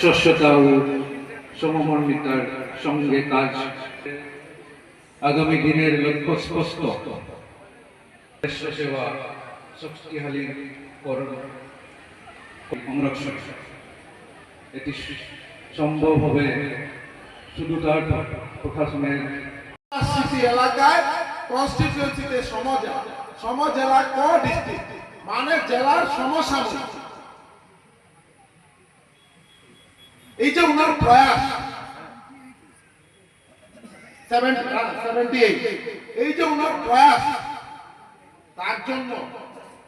স্বচ্ছতা ও সমমর্মিতার সঙ্গে কাজ। আগামী দিনের লক্ষ্য স্পষ্ট। সেবা শক্তিশালী সংরক্ষণ। এটি সম্ভব হবে শুধু তার প্রশাসনের এলাকায় কনস্টিটিউয়েন্সিতে সমজেলা মানে জেলার সমসাময়িক। এই যে ওনার প্রয়াস। এই যে ওনার প্রয়াস। তার জন্য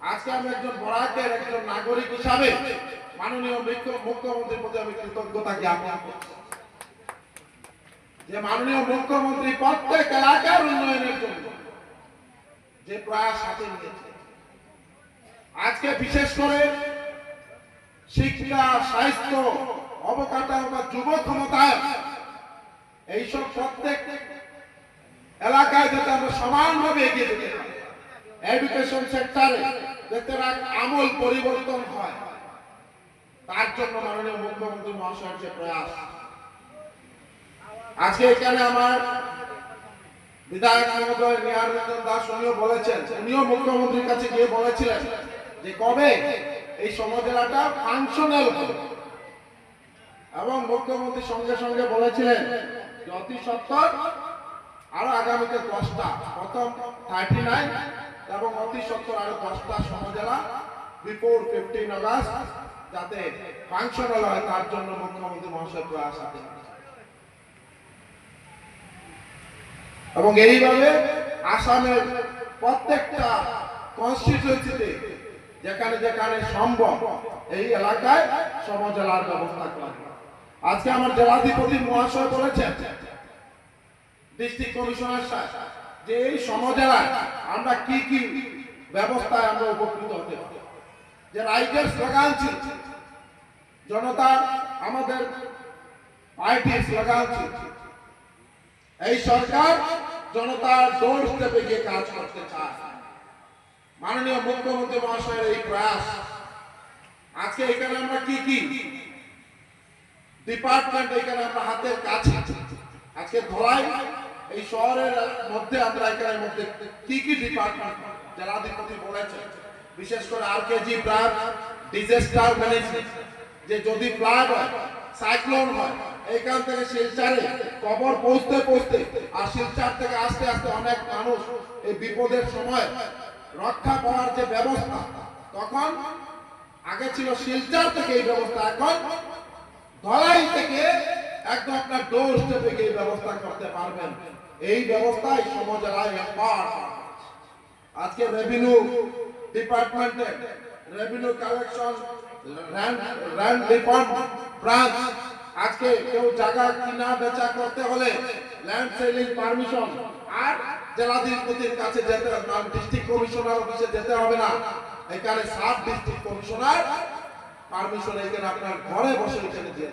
আজকে আমি একজন বরাকের, একজন নাগরিক হিসাবে মাননীয় মুখ্য- মুখ্যমন্ত্রীর প্রতি আমি কৃতজ্ঞতা জ্ঞাপন যে মাননীয় মুখ্যমন্ত্রী প্রত্যেক এলাকার উন্নয়নের জন্য যে প্রয়াস হাতে নিয়েছে। আজকে বিশেষ করে শিক্ষা, স্বাস্থ্য অবকাঠামো যুব ক্ষমতায়, এইসব প্রত্যেক এলাকায় যাতে আমরা সমানভাবে এগিয়ে যেতে এডুকেশন সেক্টরে যাতে আমূল পরিবর্তন হয়, তার জন্য মাননীয় মুখ্যমন্ত্রী মহাশয়ের যে প্রয়াস। আজকে এখানে আমার বিধায়ক মহোদয় নিহার রঞ্জন দাস, উনিও বলেছেন, উনিও মুখ্যমন্ত্রীর কাছে গিয়ে বলেছিলেন যে কবে এই সমজেলাটা ফাংশনাল হবে। এবং মুখ্যমন্ত্রী সঙ্গে সঙ্গে বলেছিলেন অতি সত্তর আরও আগামীতে দশটা, প্রথম থার্টি নাইন এবং অতি সত্তর আরও দশটা সমজেলা বিফোর ফিফটিন অগাস্ট যাতে ফাংশনাল হয়, তার জন্য মুখ্যমন্ত্রী মহাশয় প্রয়াস এবং এইভাবে আসামের প্রত্যেকটা কনস্টিটিউন্সিতে যেখানে যেখানে সম্ভব, এই এলাকায় সমজেলার ব্যবস্থা করা আজকে আমার জেলাধিপতি মহাশয় বলেছেন ডিস্ট্রিক্ট কমিশনার সাহেব যে এই সমজেলায় আমরা কি কি ব্যবস্থায় আমরা উপকৃত হতে পারি? যে রাইটের স্লোগান ছিল, জনতা আমাদের পার্টির স্লোগান ছিল, এই সরকার জনতার ডোর স্টেপে গিয়ে কাজ করতে চায়। মাননীয় মুখ্যমন্ত্রী মহাশয়ের এই প্রয়াস, আজকে এখানে আমরা কি কি ডিপার্টমেন্ট এখানে আমরা হাতের কাছে আজকে ধলাই, এই শহরের মধ্যে আমরা এখানে মধ্যে কি কি ডিপার্টমেন্ট জেলাধিপতি বলেছেন? বিশেষ করে আর কেজি ব্রাঞ্চ ডিজাস্টার ম্যানেজমেন্ট যে যদি ফ্লাড হয় সাইক্লোন হয়, এইখান থেকে শিলচারে কবর পৌঁছতে পৌঁছতে, আর শিলচার থেকে আস্তে আস্তে অনেক মানুষ এই বিপদের সময় রক্ষা করার যে ব্যবস্থা, তখন আগে ছিল শিলচার থেকে এই ব্যবস্থা, এখন ধলাই থেকে একদম আপনার ডোর স্টেপে গিয়ে ব্যবস্থা করতে পারবেন। এই ব্যবস্থায় সমজেলায় একবার আজকে রেভিনিউ ডিপার্টমেন্টে revenue collection land reform branch আজকে কেউ জায়গা কিনা বেচা করতে হলে ল্যান্ড সেলিং পারমিশন আর জেলাধিপতির কাছে যেতে ডিস্ট্রিক্ট কমিশনার অফিসে যেতে হবে না। এখানে সাব ডিস্ট্রিক্ট কমিশনার পারমিশন এখানে আপনার ঘরে বসে এখানে দিয়ে।